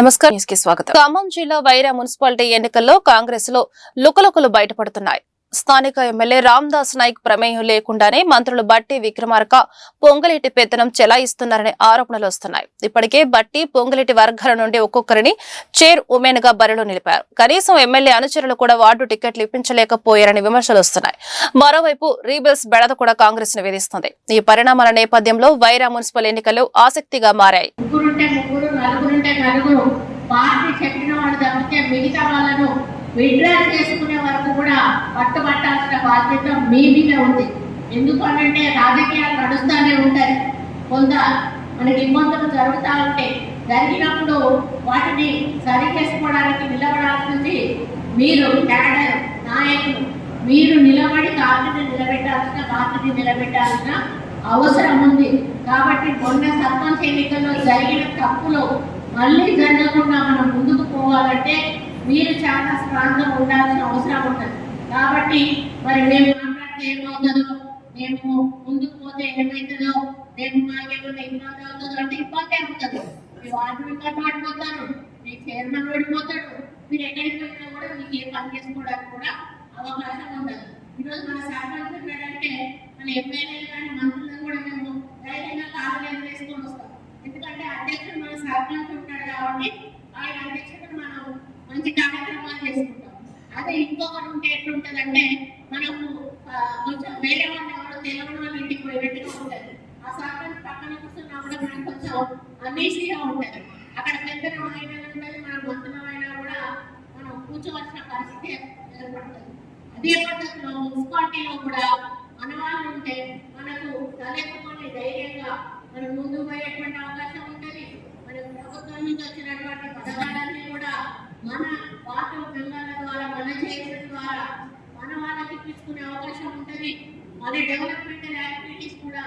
నమస్కారం. స్వాగతం. ఖమ్మం జిల్లా వైరా మున్సిపాలిటీ ఎన్నికల్లో కాంగ్రెస్లో లుకలుకలు బయటపడుతున్నాయి. స్థానిక ఎమ్మెల్యే రామ్దాస్ నాయక్ ప్రమేయం లేకుండానే మంత్రులు బట్టి విక్రమార్క పొంగలేటి పెత్తనం చెలాయిస్తున్నారనే ఆరోపణలు వస్తున్నాయి. ఇప్పటికే బట్టి పొంగలేటి వర్గాల నుండి ఒక్కొక్కరిని చైర్ ఉమెన్గా బరిలో నిలిపారు. కనీసం ఎమ్మెల్యే అనుచరులు కూడా వార్డు టికెట్లు ఇప్పించలేకపోయారని విమర్శలు వస్తున్నాయి. మరోవైపు రీబిల్స్ బెడద కూడా కాంగ్రెస్ను వేధిస్తుంది. ఈ పరిణామాల నేపథ్యంలో వైరా మున్సిపల్ ఎన్నికలు ఆసక్తిగా మారాయి. పార్టీ చెప్పిన వాళ్ళు తప్పితే మిగతా వాళ్ళను విడ్రా చేసుకునే వరకు కూడా పట్టుబట్టాల్సిన బాధ్యత మీ మీద ఉంది. ఎందుకనంటే రాజకీయాలు నడుస్తూనే ఉంటాయి. కొంత మనకి ఇబ్బందులు జరుగుతూ ఉంటాయి జరిగినప్పుడు వాటిని సరి చేసుకోవడానికి నిలబడాల్సింది మీరు క్యాడర్ నాయకులు. మీరు నిలబడి పార్టీని నిలబెట్టాల్సిన పార్టీని నిలబెట్టాల్సిన అవసరం ఉంది. కాబట్టి మొన్న సర్పంచ్ ఎన్నికల్లో జరిగిన తప్పులు మళ్ళీ జరగకుండా మనం ముందుకు పోవాలంటే మీరు చాలా స్ట్రాంగ్గా ఉండాల్సిన అవసరం ఉంటుంది. కాబట్టి మరి మేము మాట్లాడితే ఏమవుతుందో మేము ముందుకు పోతే ఏమవుతుందో మేము మాకేమైనా ఇబ్బంది అవుతుందో అంటే ఇబ్బంది అవుతుంది. మీ వార్డు మెంబర్ పడిపోతారు మీ చైర్మన్ పడిపోతాడు మీరు ఎక్కడికి పోయినా కూడా మీకు ఏ పని చేసుకోవడానికి కూడా అవకాశం ఉండదు. ఈరోజు మన సర్పంచ్ ఉన్నాడంటే మన ఎమ్మెల్యేలు కానీ మంత్రులను కూడా మేము ధైర్యంగా కాలు వేసుకొని వస్తాం. ఎందుకంటే అధ్యక్షుడు మన సర్పంచ్ ఉంటాడు కాబట్టి ఆయన అధ్యక్షుడు మనం మంచి కార్యక్రమాలు చేసుకుంటాం అదే ఇంకొకరు ఉంటే ఎట్లుంటదంటే మనము కొంచెం వేరే వాళ్ళు ఎవరో తెలియని వాళ్ళు ఇంటికి పోయినట్టుగా ఉంటుంది ఆ సర్పంచ్ పక్కన కూర్చున్నా కూడా మనకు కొంచెం అనీసీగా ఉంటుంది. అక్కడ పెద్ద అయినా ఉంటుంది మనం అయినా కూడా మనం కూర్చోవలసిన పరిస్థితి ఏర్పడుతుంది. అదే పద్ధతిలో మున్సిపాలిటీలో కూడా మనవాళ్ళు ఉంటే మనకు తలెత్తుకొని ధైర్యంగా మనం ముందు పోయేటువంటి అవకాశం ఉంటుంది. మన ప్రభుత్వం నుంచి వచ్చినటువంటి పథకాలన్నీ కూడా మన వాటి మెంబర్ల ద్వారా మన చేయడం ద్వారా మన వాళ్ళకి తీసుకునే అవకాశం ఉంటుంది. మన డెవలప్మెంటల్ యాక్టివిటీస్ కూడా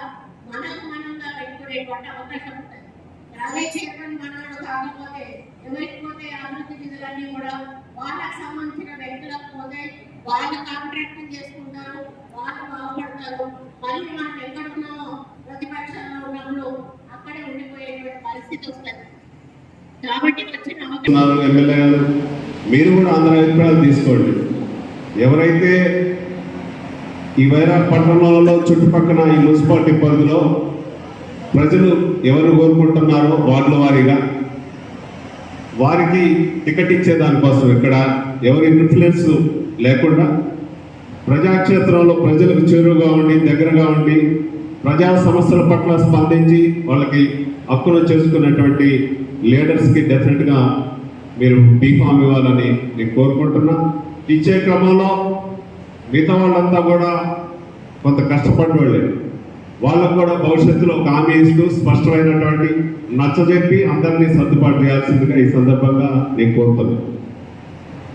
మనకు మనంగా పెట్టుకునేటువంటి అవకాశం ఉంటుంది. అదే చేయడం మనవాడు కాకపోతే ఎవరికి పోతే అభివృద్ధి నిధులన్నీ కూడా వాళ్ళకి సంబంధించిన వ్యక్తులకు పోతే వాళ్ళు కాంట్రాక్ట్ చేసుకుంటారు వాళ్ళు బాగుపడతారు. మళ్ళీ మనం ఎక్కడ ఉన్నామో ప్రతిపక్షంలో ఉన్నప్పుడు అక్కడే ఉండిపోయేటువంటి పరిస్థితి వస్తుంది కాబట్టి వచ్చిన అవకాశం ఉన్నారు ఎమ్మెల్యే గారు మీరు కూడా అందరి అభిప్రాయాలు తీసుకోండి. ఎవరైతే ఈ వైరాగ్ పట్టణంలో చుట్టుపక్కల ఈ మున్సిపాలిటీ పరిధిలో ప్రజలు ఎవరు కోరుకుంటున్నారో వార్డుల వారీగా వారికి టికెట్ ఇచ్చే దానికోసం ఇక్కడ ఎవరి ఇన్ఫ్లుయెన్స్ లేకుండా ప్రజాక్షేత్రంలో ప్రజలకు చేరువుగా ఉండి దగ్గరగా ఉండి ప్రజా సమస్యల పట్ల స్పందించి వాళ్ళకి హక్కును చేసుకున్నటువంటి లీడర్స్కి డెఫినెట్గా మీరు బీఫామ్ ఇవ్వాలని నేను కోరుకుంటున్నా. ఇచ్చే క్రమంలో మిగతా వాళ్ళంతా కూడా కొంత కష్టపడి వాళ్ళే. వాళ్ళకు కూడా భవిష్యత్తులో ఒక హామీ ఇస్తూ స్పష్టమైనటువంటి నచ్చజెప్పి అందరినీ సర్దుబాటు చేయాల్సిందిగా ఈ సందర్భంగా నేను కోరుతున్నాను.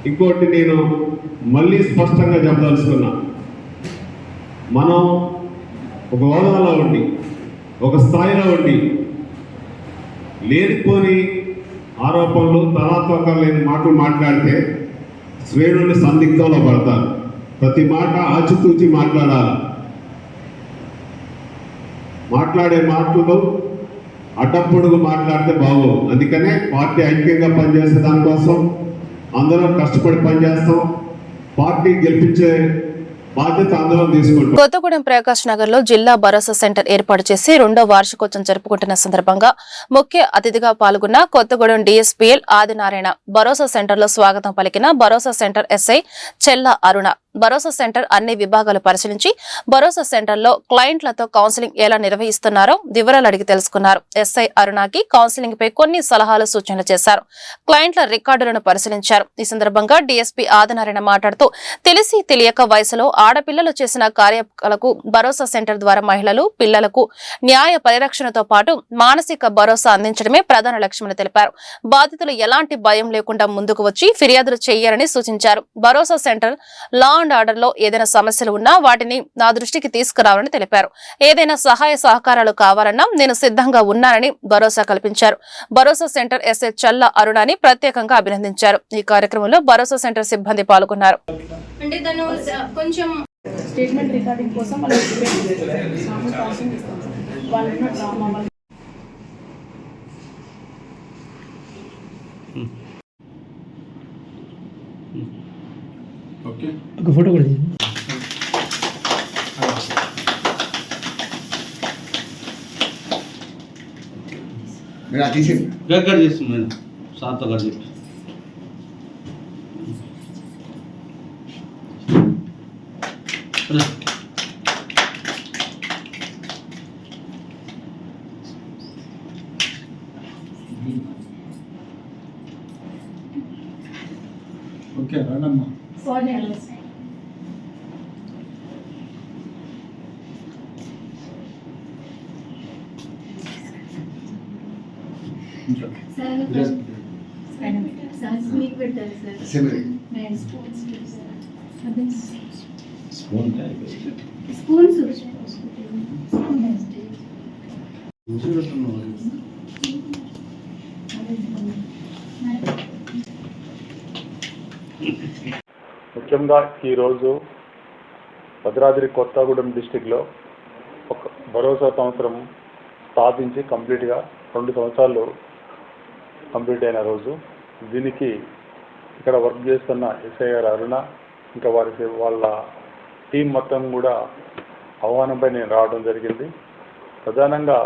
ఇంకోటి నేను మళ్ళీ స్పష్టంగా చెప్పదలుచుకున్నా. మనం ఒక హోదాలో ఉండి ఒక స్థాయిలో ఉండి లేనిపోని ఆరోపణలు తలాత్మకం లేని మాటలు మాట్లాడితే శ్రేణులు సందిగ్ధంలో పడతారు. ప్రతి మాట ఆచితూచి మాట్లాడాలి. మాట్లాడే మాటలు అడ్డప్పుడుగు మాట్లాడితే బాగోదు. అందుకనే పార్టీ ఐక్యంగా పనిచేసే దానికోసం అందరం కష్టపడి పనిచేస్తాం. పార్టీ గెలిపించే కొత్తగూడెం ప్రకాష్ నగర్లో జిల్లా భరోసా సెంటర్ ఏర్పాటు చేసి రెండో వార్షికోత్సవం జరుపుకుంటున్న సందర్భంగా ముఖ్య అతిథిగా పాల్గొన్న కొత్తగూడెం డిఎస్పీఎల్ ఆదినారాయణ భరోసా సెంటర్లో స్వాగతం పలికిన భరోసా సెంటర్ ఎస్ఐ చెల్ల అరుణ. భరోసా సెంటర్ అన్ని విభాగాలు పరిశీలించి భరోసా సెంటర్లో క్లయింట్లతో కౌన్సిలింగ్ ఎలా నిర్వహిస్తున్నారో వివరాలు అడిగి తెలుసుకున్నారు. ఎస్ఐ అరుణకి కౌన్సిలింగ్ పై కొన్ని సలహాలు సూచనలు చేశారు. క్లయింట్ల రికార్డులను పరిశీలించారు. ఈ సందర్భంగా డీఎస్పీ ఆదినారాయణ మాట్లాడుతూ తెలిసి తెలియక వయసులో ఆడపిల్లలు చేసిన కార్యకలకు భరోసా సెంటర్ ద్వారా మహిళలు పిల్లలకు న్యాయ పరిరక్షణతో పాటు మానసిక భరోసా అందించడమే ప్రధాన లక్ష్యమని తెలిపారు. బాధితులు ఎలాంటి భయం లేకుండా ముందుకు వచ్చి ఫిర్యాదులు చేయాలని సూచించారు. భరోసా సెంటర్ లా ఆర్డర్లో ఏదైనా సమస్యలు ఉన్నా వాటిని నా దృష్టికి తీసుకురావాలని తెలిపారు. ఏదైనా సహాయ సహకారాలు కావాలన్నా నేను సిద్ధంగా ఉన్నానని భరోసా కల్పించారు. భరోసా సెంటర్ ఎస్ఏ చల్ల అరుణాని ప్రత్యేకంగా అభినందించారు. ఈ కార్యక్రమంలో భరోసా సెంటర్ సిబ్బంది పాల్గొన్నారు. అంటే తను కొంచెం స్టేట్మెంట్ రికార్డింగ్ కోసం వాళ్ళు ఉన్న డ్రామా వాళ్ళు ఓకే ఒక ఫోటో కూడా తీయండి. మీరు అది తీసి గడ్ చేస్తుంది మేడం సార్తో గడ్ చెప్పి ఓకే రండమ్మా సిమరి ముఖ్యంగా ఈరోజు భద్రాద్రి కొత్తగూడెం డిస్టిక్లో ఒక భరోసా సంవత్సరం స్థాపించి కంప్లీట్గా రెండు సంవత్సరాలు కంప్లీట్ అయిన రోజు. దీనికి ఇక్కడ వర్క్ చేస్తున్న ఎస్ఐ గారు అరుణ ఇంకా వారికి వాళ్ళ టీం మొత్తం కూడా ఆహ్వానంపై నేను రావడం జరిగింది. ప్రధానంగా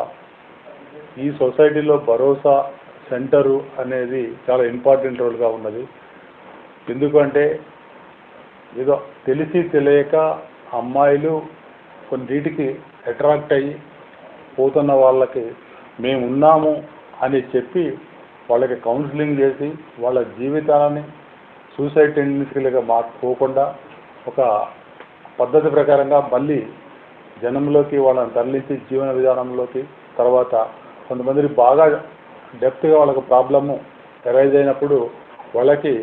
ఈ సొసైటీలో భరోసా సెంటరు అనేది చాలా ఇంపార్టెంట్ రోల్గా ఉన్నది. ఎందుకంటే ఏదో తెలిసి తెలియక అమ్మాయిలు కొన్నిటికి అట్రాక్ట్ అయ్యి పోతున్న వాళ్ళకి మేము ఉన్నాము అని చెప్పి వాళ్ళకి కౌన్సిలింగ్ చేసి వాళ్ళ జీవితాలని సూసైడ్ టెండెన్సీలుగా మార్చుకోకుండా ఒక పద్ధతి ప్రకారంగా మళ్ళీ జనంలోకి వాళ్ళని తరలించి జీవన విధానంలోకి తర్వాత కొంతమందికి బాగా డెప్త్గా వాళ్ళకి ప్రాబ్లము ఎరైజ్ అయినప్పుడు వాళ్ళకి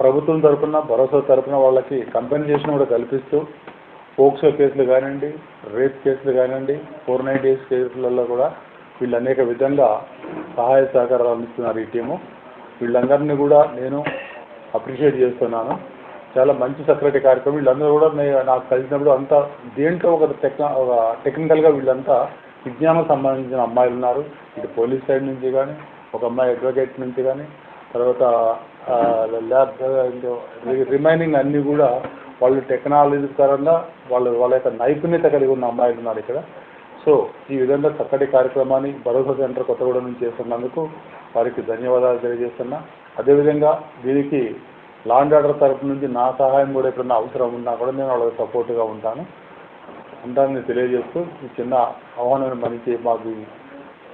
ప్రభుత్వం తరఫున భరోసా తరపున వాళ్ళకి కంపెన్సేషన్ కూడా కల్పిస్తూ పోక్సో కేసులు కానివ్వండి రేప్ కేసులు కానివ్వండి ఫోర్ నైన్ డేస్ కేసులలో కూడా వీళ్ళు అనేక విధంగా సహాయ సహకారాలు అందిస్తున్నారు ఈ టీము. వీళ్ళందరినీ కూడా నేను అప్రిషియేట్ చేస్తున్నాను. చాలా మంచి సెక్రటరీ కార్యక్రమం. వీళ్ళందరూ కూడా నాకు కలిసినప్పుడు అంతా దేంట్లో ఒక టెక్న ఒక టెక్నికల్గా వీళ్ళంతా విజ్ఞానం సంబంధించిన అమ్మాయిలు ఉన్నారు. ఇటు పోలీస్ సైడ్ నుంచి కానీ ఒక అమ్మాయి అడ్వకేట్ నుంచి కానీ తర్వాత ల్యాబ్ రిమైనింగ్ అన్నీ కూడా వాళ్ళు టెక్నాలజీ పరంగా వాళ్ళు వాళ్ళ యొక్క నైపుణ్యత కలిగి ఉన్న అమ్మాయిలు ఉన్నారు ఇక్కడ. సో ఈ విధంగా చక్కటి కార్యక్రమాన్ని భరోసా సెంటర్ కొత్తగూడెం నుంచి చేస్తున్నందుకు వారికి ధన్యవాదాలు తెలియజేస్తున్నా. అదేవిధంగా దీనికి లాండ్ ఆర్డర్ తరపు నుంచి నా సహాయం కూడా ఎప్పుడన్నా అవసరం ఉన్నా కూడా నేను వాళ్ళకి సపోర్ట్గా ఉంటాను. ఉంటానని తెలియజేస్తూ ఈ చిన్న ఆహ్వానం మనిషి మాకు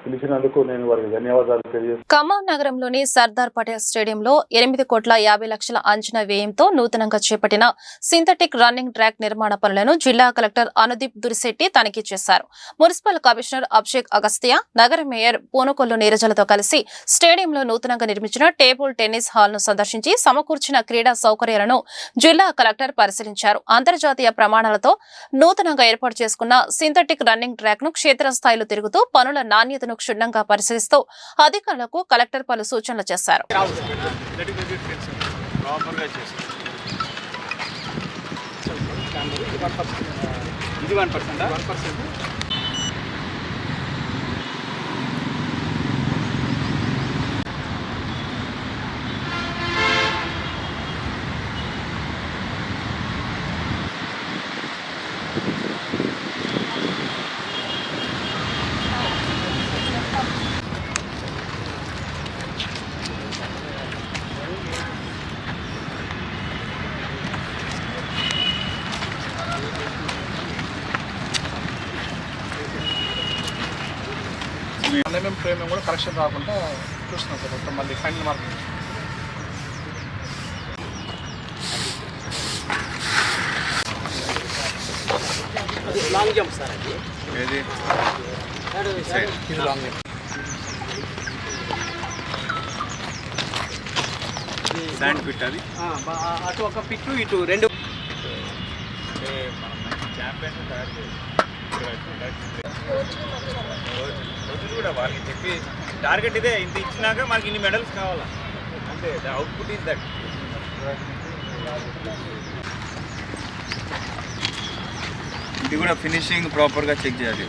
పిలిచినందుకు నేను వారికి ధన్యవాదాలు ఖమ్మం నగరంలోని సర్దార్ పటేల్ స్టేడియంలో ఎనిమిది కోట్ల యాభై లక్షల అంచనా వ్యయంతో నూతనంగా చేపట్టిన సింథటిక్ రన్నింగ్ ట్రాక్ నిర్మాణ పనులను జిల్లా కలెక్టర్ అనుదీప్ దురిశెట్టి తనిఖీ చేశారు. మున్సిపల్ కమిషనర్ అభిషేక్ అగస్తియా నగర మేయర్ పూనకొల్లు నీరజలతో కలిసి స్టేడియంలో నూతనంగా నిర్మించిన టేబుల్ టెన్నిస్ హాల్ను సందర్శించి సమకూర్చిన క్రీడా సౌకర్యాలను జిల్లా కలెక్టర్ పరిశీలించారు. అంతర్జాతీయ ప్రమాణాలతో నూతనంగా ఏర్పాటు చేసుకున్న సింథటిక్ రన్నింగ్ ట్రాక్ను క్షేత్రస్థాయిలో తిరుగుతూ పనుల నాణ్యతను క్షుణ్ణంగా పరిశీలిస్తూ అధికారులకు కలెక్టర్ పలు సూచనలు చేశారు. ఇది ఫ్రేమ్ కూడా కరెక్షన్ రాకుండా చూస్తున్నాం సార్ మొత్తం మళ్ళీ final mark. Long jump sir అది. ఏది? ఇది లాంగ్ శాండ్ పిట్ అది. అటు ఒక పిట్టు ఇటు రెండు. రోజులు కూడా వాళ్ళకి చెప్పి టార్గెట్ ఇదే ఇంత ఇచ్చినాక మనకి ఇన్ని మెడల్స్ కావాలా అంతే అవుట్పుట్ ఇస్ దట్ ఇది కూడా ఫినిషింగ్ ప్రాపర్గా చెక్ చేయాలి.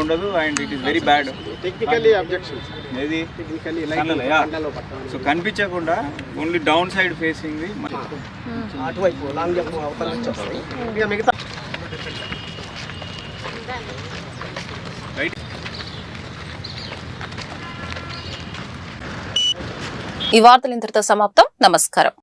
ఉండదు and it is very bad. Technically ఏది. సో కనిపించకుండా ఓన్లీ డౌన్ సైడ్ ఫేసింగ్ అటువైపు లాంగ్ జంప్ అవతల నుంచి వస్తాయి ఇక మిగతా రైట్ ఈ వార్తలు ఇంతటితో సమాప్తం. నమస్కారం.